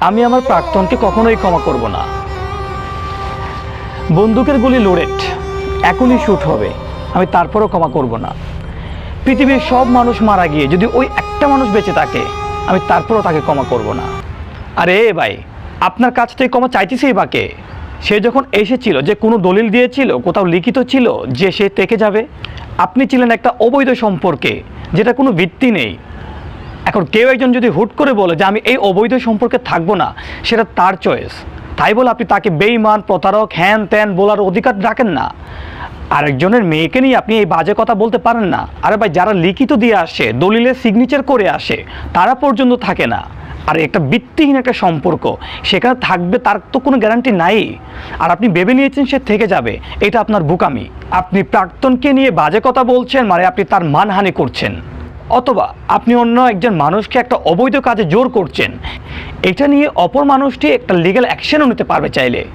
আমি আমার প্রাক্তনকে কখনোই ক্ষমা করব না। বন্দুকের গুলি লোডেড এখনই শ্যুট হবে। আমি তারপরও ক্ষমা করব না। পৃথিবীর সব মানুষ মারা গিয়ে যদি ওই একটা মানুষ বেঁচে থাকে, আমি তারপরও তাকে ক্ষমা করব না। আরে ভাই, আপনার কাছ থেকে ক্ষমা চাইতেছেই বাকে সে যখন এসেছিল, যে কোনো দলিল দিয়েছিল, কোথাও লিখিত ছিল যে সে থেকে যাবে, আপনি ছিলেন একটা অবৈধ সম্পর্কে, যেটা কোনো ভিত্তি নেই। এখন কেউ একজন যদি হুট করে বলে যে আমি এই অবৈধ সম্পর্কে থাকব না, সেটা তার চয়েস তাই বলে আপনি তাকে বেইমান প্রতারক, হ্যান ত্যান বলার অধিকার রাখেন না। আরেকজনের মেয়েকে নিয়ে আপনি এই বাজে কথা বলতে পারেন না। আরে ভাই, যারা লিখিত দিয়ে আসে, দলিলে সিগনেচার করে আসে, তারা পর্যন্ত থাকে না। আর একটা ভিত্তিহীন একটা সম্পর্ক, সেখানে থাকবে তার তো কোনো গ্যারান্টি নাই। আর আপনি ভেবে নিয়েছেন সে থেকে যাবে, এটা আপনার বুকামি। আপনি প্রাক্তনকে নিয়ে বাজে কথা বলছেন মানে আপনি তার মানহানি করছেন। অথবা আপনি অন্য একজন মানুষকে একটা অবৈধ কাজে জোর করছেন, এটা নিয়ে অপর মানুষটি একটা লিগ্যাল অ্যাকশনও নিতে পারবে চাইলে।